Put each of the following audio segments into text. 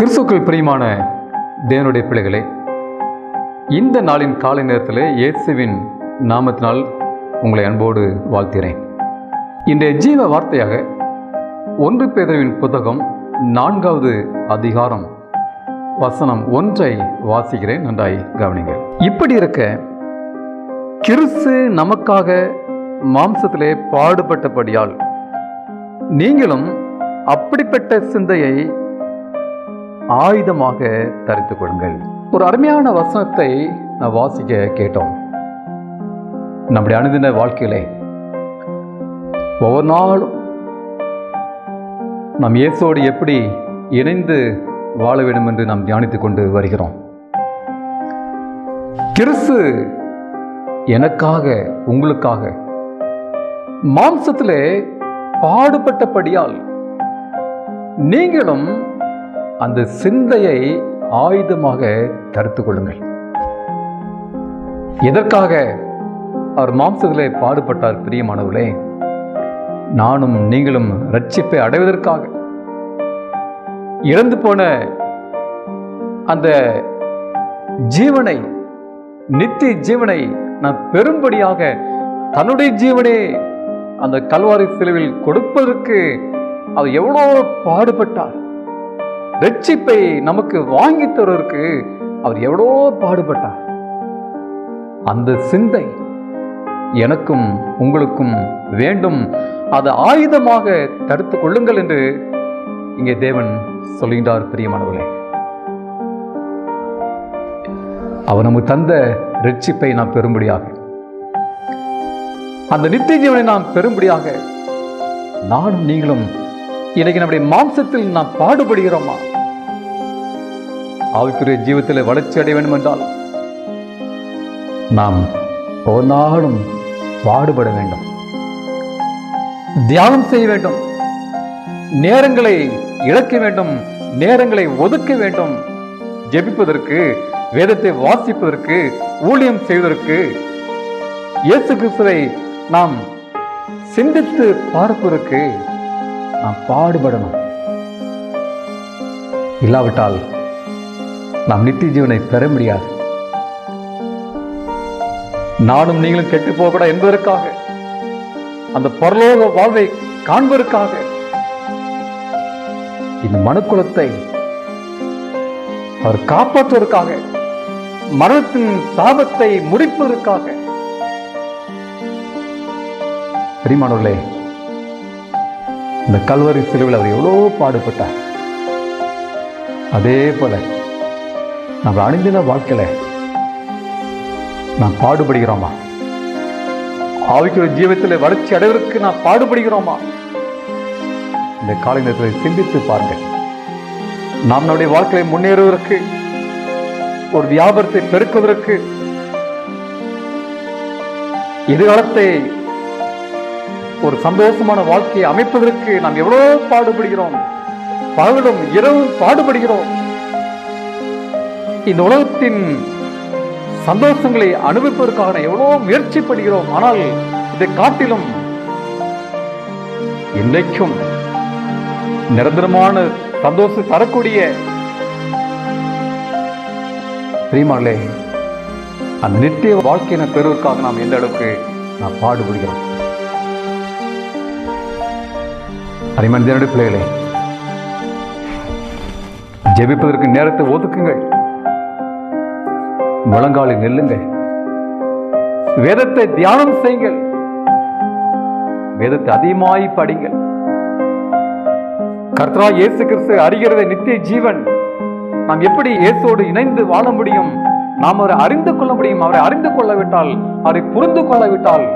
கிறிஸ்துக்கள் பிரியமான தேவனுடைய பிள்ளைகளே இந்த நாளின் காலை நேரத்தில் இயேசுவின் நாமத்தினால் உங்களை அன்போடு வாழ்த்துகிறேன். இன்றைய ஜீவ வார்த்தையாக ஒன்று பேதவின் புத்தகம் நான்காவது அதிகாரம் வசனம் ஒன்றை வாசிக்கிறேன். நன்றாய் கவனிங்கள். இப்படி இருக்க கிறிஸ்து நமக்காக மாம்சத்திலே பாடுபட்டபடியால் நீங்களும் அப்படிப்பட்ட சிந்தையை ஆயுதமாக தரித்துக் கொள்ளுங்கள் ஒரு அருமையான வசனத்தை நான் வாசிக்க கேட்டோம். நம்முடைய அணுதின வாழ்க்கையிலே ஒவ்வொரு நாளும் நாம் இயேசோடு எப்படி இணைந்து வாழ வேண்டும் என்று நாம் தியானித்துக் கொண்டு வருகிறோம். கிறிஸ்து எனக்காக உங்களுக்காக மாம்சத்திலே பாடுபட்டபடியால் நீங்களும் அந்த சிந்தையை ஆயுதமாக தடுத்து கொள்ளுங்கள். எதற்காக அவர் மாம்சத்திலே பாடுபட்டார் பிரியமானவர்களே? நானும் நீங்களும் ரட்சிப்பை அடைவதற்காக. இறந்து போன அந்த ஜீவனை நித்திய ஜீவனை நான் பெரும்படியாக தன்னுடைய ஜீவனே அந்த கல்வாரி சிலுவில் கொடுப்பதற்கு அவர் எவ்வளோ பாடுபட்டார். ரட்சிப்பை நமக்கு வாங்கி தருவதற்கு அவர் எவ்வளோ பாடுபட்டார். அந்த சிந்தை எனக்கும் உங்களுக்கும் வேண்டும். அதை ஆயுதமாக தடுத்து கொள்ளுங்கள் என்று இங்கே தேவன் சொல்கின்றார் பிரியமானவர்களே. அவர் நமக்கு தந்த ரட்சிப்பை நாம் பெறும்படியாக அந்த நித்திய ஜீவனை நாம் பெறும்படியாக நானும் நீங்களும் இன்னைக்கு நம்முடைய மாம்சத்தில் நாம் பாடுபடுகிறோமா? ஆவிக்குரிய ஜீவத்தில் வளர்ச்சி அடைய வேண்டும் என்றால் நாம் ஒரு நாளும் பாடுபட வேண்டும். தியானம் செய்ய வேண்டும். நேரங்களை இழக்க வேண்டும். நேரங்களை ஒதுக்க வேண்டும். ஜெபிப்பதற்கு வேதத்தை வாசிப்பதற்கு ஊழியம் செய்வதற்கு இயேசு கிறிஸ்துவை நாம் சிந்தித்து பார்ப்பதற்கு நாம் பாடுபடணும். இல்லாவிட்டால் நாம் நித்திய ஜீவனை பெற முடியாது. நானும் நீங்களும் கெட்டு போகக்கூடாது என்பதற்காக அந்த பரலோக வாழ்வை காண்பதற்காக இந்த மனுக்குலத்தை அவர் காப்பாற்றுவதற்காக மரணத்தின் சாபத்தை முடிப்பதற்காக. பிரிமானவர்களே இந்த கல்வரி சிலுவில் அவர் எவ்வளோ பாடுபட்டார். அதே போல நம்ம அணிந்தின வாழ்க்கையில நாம் பாடுபடுகிறோமா? ஆவிக்கிற ஜீவத்தில் வளர்ச்சி அடைவதற்கு நாம் பாடுபடுகிறோமா? இந்த காலை நேரத்தில் சிந்தித்து பாருங்கள். நாம் நம்முடைய வாழ்க்கையை முன்னேறுவதற்கு ஒரு வியாபாரத்தை பெருக்குவதற்கு எதிர்காலத்தை ஒரு சந்தோஷமான வாழ்க்கையை அமைப்பதற்கு நாம் எவ்வளவு பாடுபடுகிறோம். பகலும் இரவும் பாடுபடுகிறோம். இந்த உலகத்தின் சந்தோஷங்களை அனுபவிப்பதற்காக எவ்வளோ முயற்சி படுகிறோம் ஆனால் இதை காட்டிலும் இன்றைக்கும் நிரந்தரமான சந்தோஷம் தரக்கூடிய பிரியமானே அந்த நித்திய வாழ்க்கையின பெறுவதற்காக நாம் எந்த அளவுக்கு நாம் பாடுபடுகிறோம். அரிமன் பிள்ளைகளே ஜெபிப்பதற்கு நேரத்தை ஒதுக்குங்கள். முழங்காலில் நெல்லுங்கள். வேதத்தை தியானம் செய்யுங்கள். வேதத்தை அதிகமாய் படிங்கள் கர்த்தரா இயேசு கிறிஸ்து அறிகிறத நித்திய ஜீவன். நாம் எப்படி இயேசோடு இணைந்து வாழ முடியும்? நாம் அவரை அறிந்து கொள்ள முடியும். அவரை அறிந்து கொள்ளவிட்டால் அவரை புரிந்து கொள்ளவிட்டால்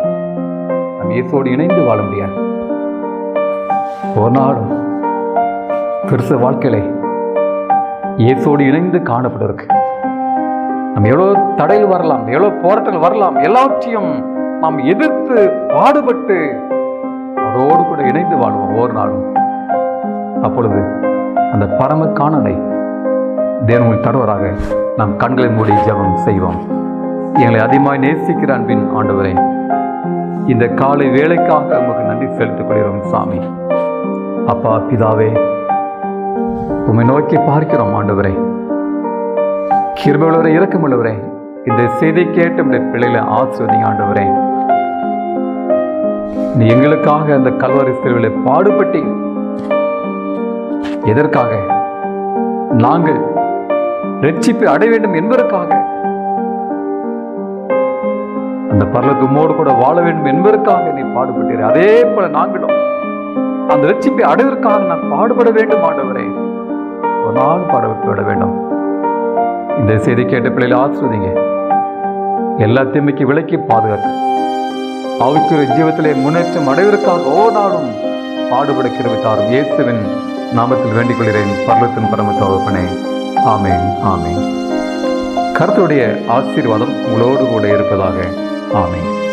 நாம் இயேசோடு இணைந்து வாழ முடியாது. ஒரு நாளும் கிறிஸ்து வாழ்க்கையிலே இயேசோடு இணைந்து காணப்பட்டிருக்கு. நம்ம எவ்வளோ தடையில் வரலாம் எவ்வளோ போராட்டங்கள் வரலாம் எல்லாவற்றையும் நாம் எதிர்த்து பாடுபட்டு அவரோடு கூட இணைந்து வாழ்வோம் ஒவ்வொரு நாளும். அப்பொழுது அந்த பரம காணலை தேவனுடைய தருவராக நாம் கண்களை மூடி ஜபம் செய்வோம். எங்களை அதிகமாய் நேசிக்கிற அன்பின் ஆண்டவரே இந்த காலை வேலைக்காக உமக்கு நன்றி செலுத்திக் கொள்கிறோம் சாமி. அப்பா பிதாவே உம்மை நோக்கி பார்க்கிறோம் ஆண்டவரை. கிருபையுள்ளவரே இறக்கமுள்ளவரே இந்த செய்தி கேட்டு உடைய பிள்ளைகளை ஆசிர்வதிங்க ஆண்டவரே. நீ எங்களுக்காக அந்த கல்வாரி சிறுவிலை பாடுபட்டி எதற்காக? நாங்கள் ரட்சிப்பை அடைய வேண்டும் என்பதற்காக. அந்த பரலத்து உம்மோடு கூட வாழ வேண்டும் என்பதற்காக நீ பாடுபட்டீர். அதே போல நாங்களும் அந்த ரட்சிப்பை அடைவதற்காக நான் பாடுபட வேண்டும் ஆண்டவரே. ஒரு நாள் பாடுபட வேண்டும். இந்த செய்தி கேட்ட பிள்ளைகளை ஆசிரியங்க எல்லா தீமைக்கு விலக்கி பாதுகாத்து ஆவிக்குரிய ஜீவத்திலே முன்னேற்றம் அடைவதற்காக ஓடாடும் பாடுபட கிருவித்தாரும் இயேசுவின் நாமத்தில் வேண்டிக் கொள்கிறேன் பர்லத்தின் பரம ஆமேன் ஆமேன். கருத்துடைய ஆசீர்வாதம் உங்களோடு கூட இருப்பதாக. ஆமேன்.